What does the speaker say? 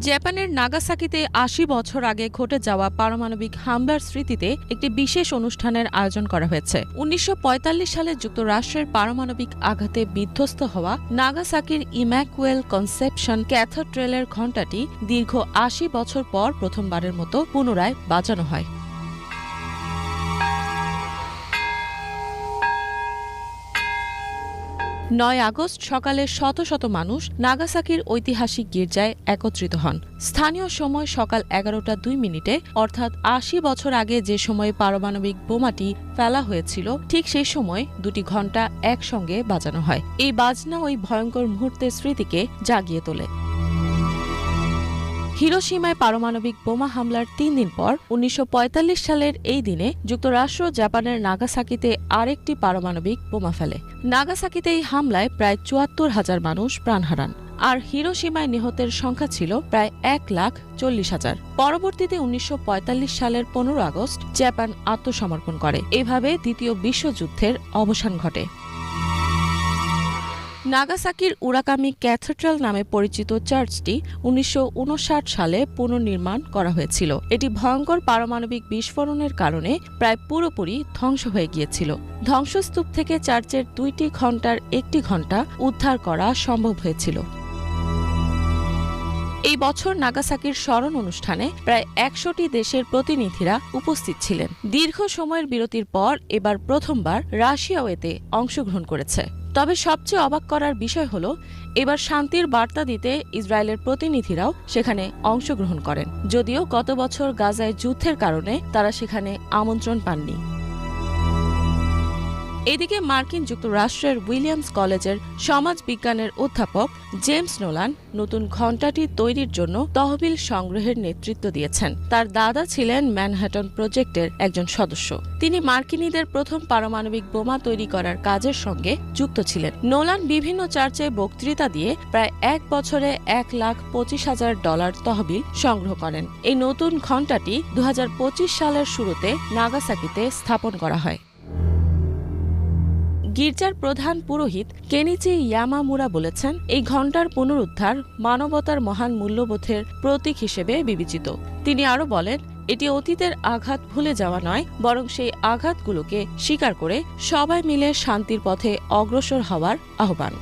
জাপানের নাগাসাকিতে আশি বছর আগে ঘটে যাওয়া পারমাণবিক হামলার স্মৃতিতে একটি বিশেষ অনুষ্ঠানের আয়োজন করা হয়েছে। উনিশশো পঁয়তাল্লিশ সালে যুক্তরাষ্ট্রের পারমাণবিক আঘাতে বিধ্বস্ত হওয়া নাগাসাকির ইম্যাকুয়েল কনসেপশন ক্যাথোড্রেলের ঘণ্টাটি দীর্ঘ আশি বছর পর প্রথমবারের মতো পুনরায় বাজানো হয়। নয় আগস্ট সকালে শত শত মানুষ নাগাসাকির ঐতিহাসিক গির্জায় একত্রিত হন। স্থানীয় সময় সকাল এগারোটা দুই মিনিটে, অর্থাৎ আশি বছর আগে যে সময়ে পারমাণবিক বোমাটি ফেলা হয়েছিল, ঠিক সেই সময় দুটি ঘণ্টা একসঙ্গে বাজানো হয়। এই বাজনা ওই ভয়ঙ্কর মুহূর্তের স্মৃতিকে জাগিয়ে তোলে। হিরোসীমায় পারমাণবিক বোমা হামলার তিন দিন পর উনিশশো পঁয়তাল্লিশ সালের এই দিনে যুক্তরাষ্ট্র জাপানের নাগাসাকিতে আরেকটি পারমাণবিক বোমা ফেলে। নাগাসাকিতে এই হামলায় প্রায় চুয়াত্তর হাজার মানুষ প্রাণ হারান আর হিরোসীমায় নিহতের সংখ্যা ছিল প্রায় এক লাখ চল্লিশ হাজার। পরবর্তীতে উনিশশো পঁয়তাল্লিশ সালের পনেরো আগস্ট জাপান আত্মসমর্পণ করে। এভাবে দ্বিতীয় বিশ্বযুদ্ধের অবসান ঘটে। নাগাসাকির উরাকামি ক্যাথেড্রাল নামে পরিচিত চার্চটি উনিশশো উনষাট সালে পুনর্নির্মাণ করা হয়েছিল। এটি ভয়ঙ্কর পারমাণবিক বিস্ফোরণের কারণে প্রায় পুরোপুরি ধ্বংস হয়ে গিয়েছিল। ধ্বংসস্তূপ থেকে চার্চের দুইটি ঘণ্টার একটি ঘণ্টা উদ্ধার করা সম্ভব হয়েছিল। এই বছর নাগাসাকির স্মরণ অনুষ্ঠানে প্রায় একশোটি দেশের প্রতিনিধিরা উপস্থিত ছিলেন। দীর্ঘ সময়ের বিরতির পর এবার প্রথমবার রাশিয়াও এতে অংশগ্রহণ করেছে। তবে সবচেয়ে অবাক করার বিষয় হল, এবার শান্তির বার্তা দিতে ইসরায়েলের প্রতিনিধিরাও সেখানে অংশগ্রহণ করেন। যদিও গত বছর গাজায় যুদ্ধের কারণে তারা সেখানে আমন্ত্রণ পাননি। এদিকে মার্কিন যুক্তরাষ্ট্রের উইলিয়ামস কলেজের সমাজ বিজ্ঞানের অধ্যাপক জেমস নোলান নতুন ঘণ্টাটি তৈরির জন্য তহবিল সংগ্রহের নেতৃত্ব দিয়েছেন। তার দাদা ছিলেন ম্যানহাটন প্রজেক্টের একজন সদস্য। তিনি মার্কিনীদের প্রথম পারমাণবিক বোমা তৈরি করার কাজের সঙ্গে যুক্ত ছিলেন। নোলান বিভিন্ন চার্চে বক্তৃতা দিয়ে প্রায় এক বছরে এক লাখ পঁচিশ হাজার ডলার তহবিল সংগ্রহ করেন। এই নতুন ঘণ্টাটি দু হাজার পঁচিশ সালের শুরুতে নাগাসাকিতে স্থাপন করা হয়। গির্জার প্রধান পুরোহিত কেনিচি ইয়ামামুরা বলেছেন, এই ঘণ্টার পুনরুদ্ধার মানবতার মহান মূল্যবোধের প্রতীক হিসেবে বিবেচিত। তিনি আরও বলেন, এটি অতীতের আঘাত ভুলে যাওয়া নয়, বরং সেই আঘাতগুলোকে স্বীকার করে সবাই মিলে শান্তির পথে অগ্রসর হওয়ার আহ্বান।